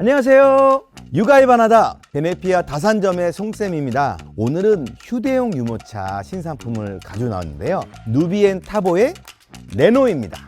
안녕하세요. 육아의 바나다 베네피아 다산점의 송쌤입니다. 오늘은 휴대용 유모차 신상품을 가지고 나왔는데요. 누비엔 타보의 레노입니다.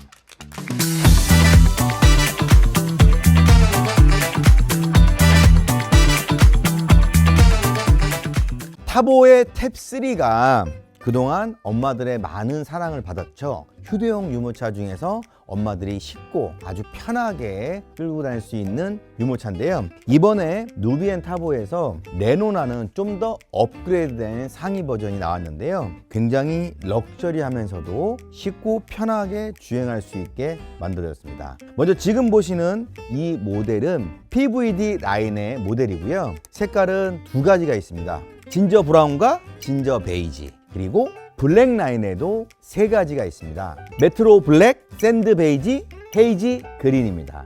타보의 탭3가 그동안 엄마들의 많은 사랑을 받았죠. 휴대용 유모차 중에서 엄마들이 쉽고 아주 편하게 끌고 다닐 수 있는 유모차인데요. 이번에 누비엔 타보에서 레노나는 좀 더 업그레이드된 상위 버전이 나왔는데요. 굉장히 럭셔리하면서도 쉽고 편하게 주행할 수 있게 만들어졌습니다. 먼저 지금 보시는 이 모델은 PVD 라인의 모델이고요. 색깔은 두 가지가 있습니다. 진저 브라운과 진저 베이지 그리고 블랙 라인에도 세 가지가 있습니다. 메트로 블랙, 샌드 베이지, 헤이지 그린입니다.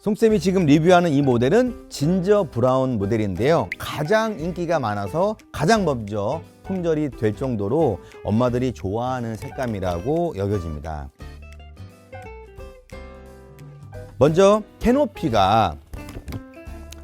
송쌤이 지금 리뷰하는 이 모델은 진저 브라운 모델인데요. 가장 인기가 많아서 가장 먼저 품절이 될 정도로 엄마들이 좋아하는 색감이라고 여겨집니다. 먼저 캐노피가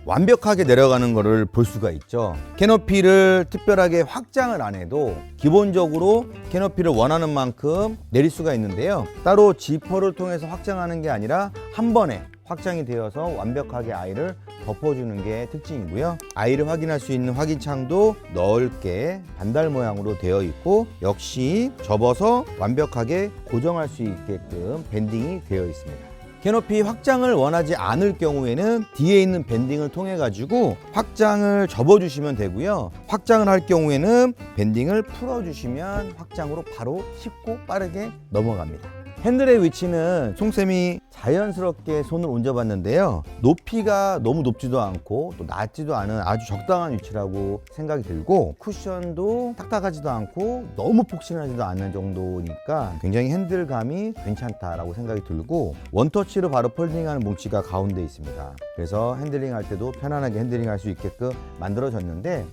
완벽하게 내려가는 것을 볼 수가 있죠. 캐노피를 특별하게 확장을 안 해도 기본적으로 캐노피를 원하는 만큼 내릴 수가 있는데요. 따로 지퍼를 통해서 확장하는 게 아니라 한 번에 확장이 되어서 완벽하게 아이를 덮어주는 게 특징이고요. 아이를 확인할 수 있는 확인창도 넓게 반달 모양으로 되어 있고 역시 접어서 완벽하게 고정할 수 있게끔 밴딩이 되어 있습니다. 캐노피 확장을 원하지 않을 경우에는 뒤에 있는 밴딩을 통해 가지고 확장을 접어 주시면 되고요. 확장을 할 경우에는 밴딩을 풀어 주시면 확장으로 바로 쉽고 빠르게 넘어갑니다. 핸들의 위치는 송쌤이 자연스럽게 손을 얹어봤는데요. 높이가 너무 높지도 않고 또 낮지도 않은 아주 적당한 위치라고 생각이 들고 쿠션도 딱딱하지도 않고 너무 폭신하지도 않는 정도니까 굉장히 핸들감이 괜찮다라고 생각이 들고 원터치로 바로 폴딩하는 뭉치가 가운데 있습니다. 그래서 핸들링 할 때도 편안하게 핸들링 할 수 있게끔 만들어졌는데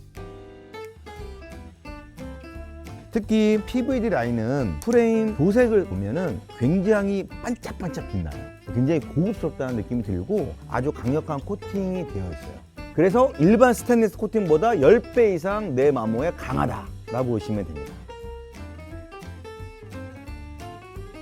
특히 PVD 라인은 프레임 도색을 보면은 굉장히 반짝반짝 빛나요. 굉장히 고급스럽다는 느낌이 들고 아주 강력한 코팅이 되어 있어요. 그래서 일반 스테인리스 코팅보다 10배 이상 내 마모에 강하다라고 보시면 됩니다.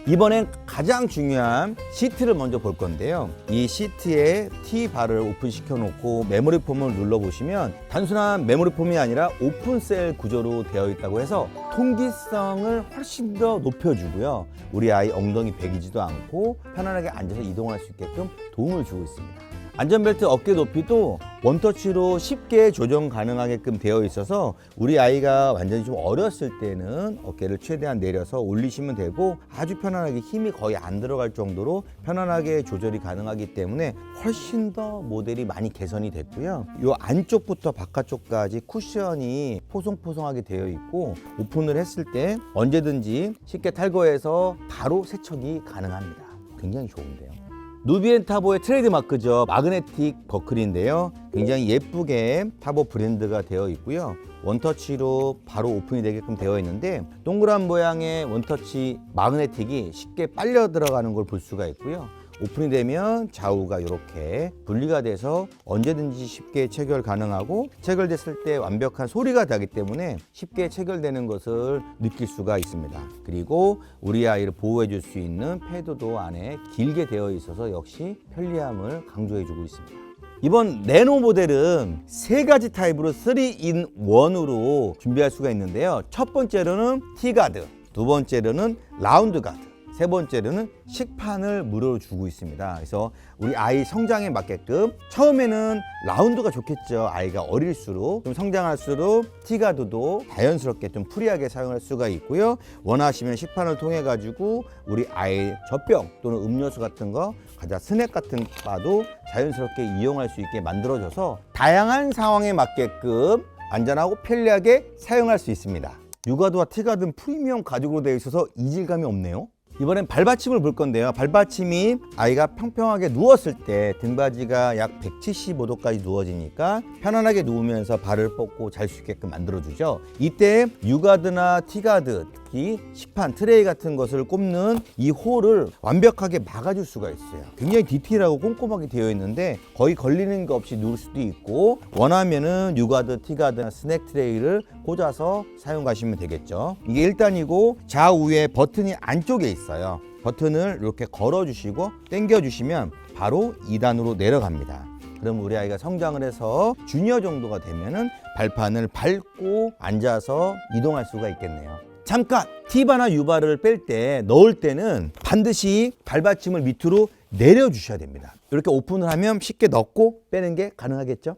이번엔 가장 중요한 시트를 먼저 볼 건데요. 이 시트에 T바를 오픈시켜 놓고 메모리 폼을 눌러 보시면 단순한 메모리 폼이 아니라 오픈셀 구조로 되어 있다고 해서 통기성을 훨씬 더 높여주고요. 우리 아이 엉덩이 베기지도 않고 편안하게 앉아서 이동할 수 있게끔 도움을 주고 있습니다. 안전벨트 어깨 높이도 원터치로 쉽게 조정 가능하게끔 되어 있어서 우리 아이가 완전히 좀 어렸을 때는 어깨를 최대한 내려서 올리시면 되고 아주 편안하게 힘이 거의 안 들어갈 정도로 편안하게 조절이 가능하기 때문에 훨씬 더 모델이 많이 개선이 됐고요. 이 안쪽부터 바깥쪽까지 쿠션이 포송포송하게 되어 있고 오픈을 했을 때 언제든지 쉽게 탈거해서 바로 세척이 가능합니다. 굉장히 좋은데요. 누비엔 타보의 트레이드 마크죠. 마그네틱 버클인데요. 굉장히 예쁘게 타보 브랜드가 되어 있고요. 원터치로 바로 오픈이 되게끔 되어 있는데 동그란 모양의 원터치 마그네틱이 쉽게 빨려 들어가는 걸 볼 수가 있고요. 오픈이 되면 좌우가 이렇게 분리가 돼서 언제든지 쉽게 체결 가능하고 체결됐을 때 완벽한 소리가 나기 때문에 쉽게 체결되는 것을 느낄 수가 있습니다. 그리고 우리 아이를 보호해 줄 수 있는 패드도 안에 길게 되어 있어서 역시 편리함을 강조해 주고 있습니다. 이번 레노 모델은 세 가지 타입으로 3in 1으로 준비할 수가 있는데요. 첫 번째로는 T가드, 두 번째로는 라운드 가드, 세 번째로는 식판을 무료로 주고 있습니다. 그래서 우리 아이 성장에 맞게끔 처음에는 라운드가 좋겠죠. 아이가 어릴수록 좀 성장할수록 티가드도 자연스럽게 좀 프리하게 사용할 수가 있고요. 원하시면 식판을 통해 가지고 우리 아이 젖병 또는 음료수 같은 거 가자 스낵 같은 바도 자연스럽게 이용할 수 있게 만들어져서 다양한 상황에 맞게끔 안전하고 편리하게 사용할 수 있습니다. 유가드와 티가드는 프리미엄 가죽으로 되어 있어서 이질감이 없네요. 이번엔 발받침을 볼 건데요. 발받침이 아이가 평평하게 누웠을 때 등받이가 약 175도까지 누워지니까 편안하게 누우면서 발을 뻗고 잘 수 있게끔 만들어주죠. 이때 유가드나 티가드, 특히 시판, 트레이 같은 것을 꼽는 이 홀을 완벽하게 막아줄 수가 있어요. 굉장히 디테일하고 꼼꼼하게 되어 있는데 거의 걸리는 거 없이 누울 수도 있고 원하면은 유가드, 티가드나 스낵 트레이를 꽂아서 사용하시면 되겠죠. 이게 1단이고 좌우에 버튼이 안쪽에 있어요. 버튼을 이렇게 걸어주시고 당겨주시면 바로 2단으로 내려갑니다. 그럼 우리 아이가 성장을 해서 주니어 정도가 되면은 발판을 밟고 앉아서 이동할 수가 있겠네요. 잠깐 티바나 유바를 뺄 때 넣을 때는 반드시 발받침을 밑으로 내려 주셔야 됩니다. 이렇게 오픈을 하면 쉽게 넣고 빼는 게 가능하겠죠?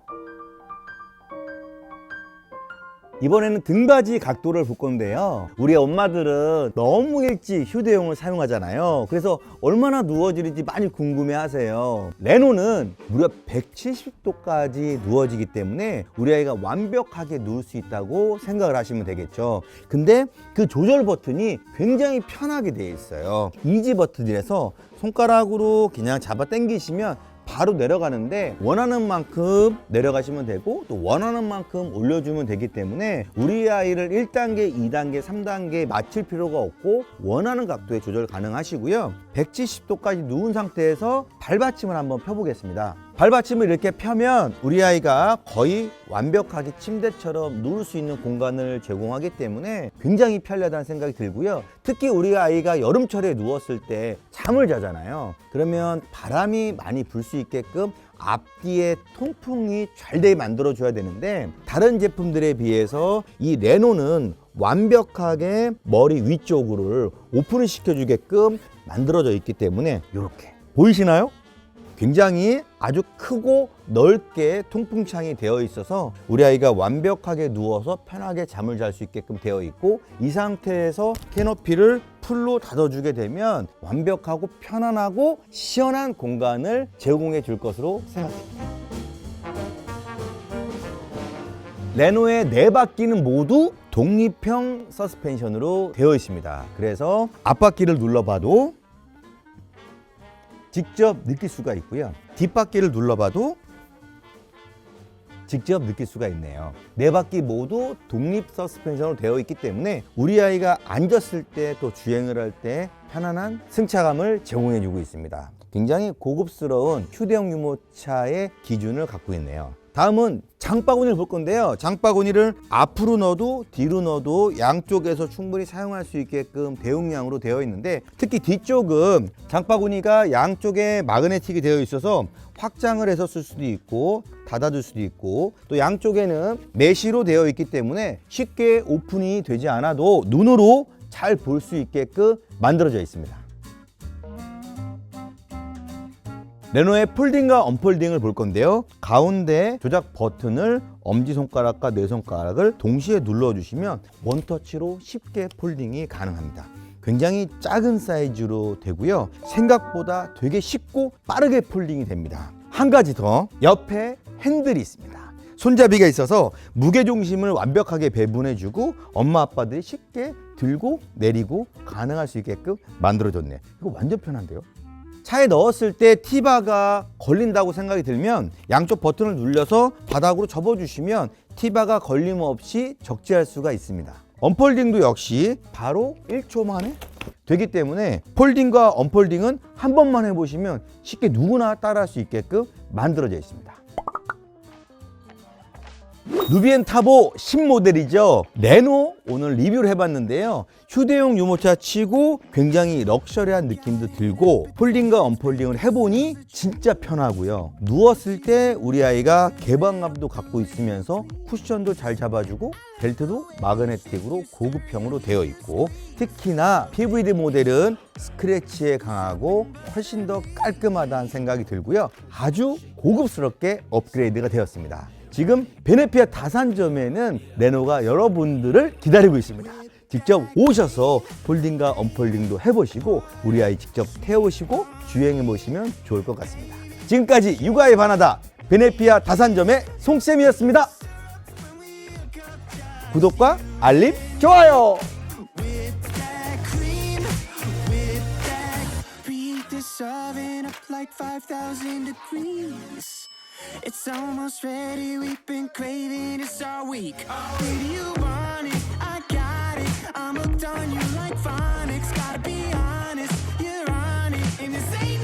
이번에는 등받이 각도를 볼 건데요. 우리 엄마들은 너무 일찍 휴대용을 사용하잖아요. 그래서 얼마나 누워지는지 많이 궁금해 하세요. 레노는 무려 170도까지 누워지기 때문에 우리 아이가 완벽하게 누울 수 있다고 생각을 하시면 되겠죠. 근데 그 조절 버튼이 굉장히 편하게 되어 있어요. 이지 버튼이라서 손가락으로 그냥 잡아 당기시면 바로 내려가는데 원하는 만큼 내려가시면 되고 또 원하는 만큼 올려주면 되기 때문에 우리 아이를 1단계, 2단계, 3단계 맞출 필요가 없고 원하는 각도에 조절 가능하시고요. 170도까지 누운 상태에서 발받침을 한번 펴보겠습니다. 발받침을 이렇게 펴면 우리 아이가 거의 완벽하게 침대처럼 누울 수 있는 공간을 제공하기 때문에 굉장히 편리하다는 생각이 들고요. 특히 우리 아이가 여름철에 누웠을 때 잠을 자잖아요. 그러면 바람이 많이 불 수 있게끔 앞뒤에 통풍이 잘 되게 만들어 줘야 되는데 다른 제품들에 비해서 이 레노는 완벽하게 머리 위쪽으로 오픈을 시켜주게끔 만들어져 있기 때문에 이렇게 보이시나요? 굉장히 아주 크고 넓게 통풍창이 되어 있어서 우리 아이가 완벽하게 누워서 편하게 잠을 잘 수 있게끔 되어 있고 이 상태에서 캐노피를 풀로 닫아주게 되면 완벽하고 편안하고 시원한 공간을 제공해 줄 것으로 생각됩니다. 레노의 네 바퀴는 모두 독립형 서스펜션으로 되어 있습니다. 그래서 앞바퀴를 눌러봐도 직접 느낄 수가 있고요. 뒷바퀴를 눌러봐도 직접 느낄 수가 있네요. 네 바퀴 모두 독립 서스펜션으로 되어 있기 때문에 우리 아이가 앉았을 때 또 주행을 할 때 편안한 승차감을 제공해 주고 있습니다. 굉장히 고급스러운 휴대용 유모차의 기준을 갖고 있네요. 다음은 장바구니를 볼 건데요. 장바구니를 앞으로 넣어도 뒤로 넣어도 양쪽에서 충분히 사용할 수 있게끔 대용량으로 되어 있는데 특히 뒤쪽은 장바구니가 양쪽에 마그네틱이 되어 있어서 확장을 해서 쓸 수도 있고 닫아줄 수도 있고 또 양쪽에는 메쉬로 되어 있기 때문에 쉽게 오픈이 되지 않아도 눈으로 잘 볼 수 있게끔 만들어져 있습니다. 레노의 폴딩과 언폴딩을 볼 건데요. 가운데 조작 버튼을 엄지손가락과 뇌손가락을 동시에 눌러주시면 원터치로 쉽게 폴딩이 가능합니다. 굉장히 작은 사이즈로 되고요. 생각보다 되게 쉽고 빠르게 폴딩이 됩니다. 한 가지 더 옆에 핸들이 있습니다. 손잡이가 있어서 무게 중심을 완벽하게 배분해주고 엄마 아빠들이 쉽게 들고 내리고 가능할 수 있게끔 만들어줬네요. 이거 완전 편한데요. 차에 넣었을 때 티바가 걸린다고 생각이 들면 양쪽 버튼을 눌려서 바닥으로 접어주시면 티바가 걸림 없이 적재할 수가 있습니다. 언폴딩도 역시 바로 1초 만에 되기 때문에 폴딩과 언폴딩은 한 번만 해보시면 쉽게 누구나 따라할 수 있게끔 만들어져 있습니다. 누비엔 타보 신모델이죠. 레노 오늘 리뷰를 해봤는데요. 휴대용 유모차 치고 굉장히 럭셔리한 느낌도 들고 폴딩과 언폴딩을 해보니 진짜 편하고요. 누웠을 때 우리 아이가 개방감도 갖고 있으면서 쿠션도 잘 잡아주고 벨트도 마그네틱으로 고급형으로 되어 있고 특히나 PVD 모델은 스크래치에 강하고 훨씬 더 깔끔하다는 생각이 들고요. 아주 고급스럽게 업그레이드가 되었습니다. 지금 베네피아 다산점에는 레노가 여러분들을 기다리고 있습니다. 직접 오셔서 폴딩과 언폴딩도 해보시고 우리 아이 직접 태우시고 주행해 보시면 좋을 것 같습니다. 지금까지 육아의 바나다 베네피아 다산점의 송쌤이었습니다. 구독과 알림, 좋아요! that cream, with 5,000 degrees. It's almost ready, we've been craving this all week. Baby, you want it, I got it. I'm hooked on you like phonics. Gotta be honest, you're on it, and this ain't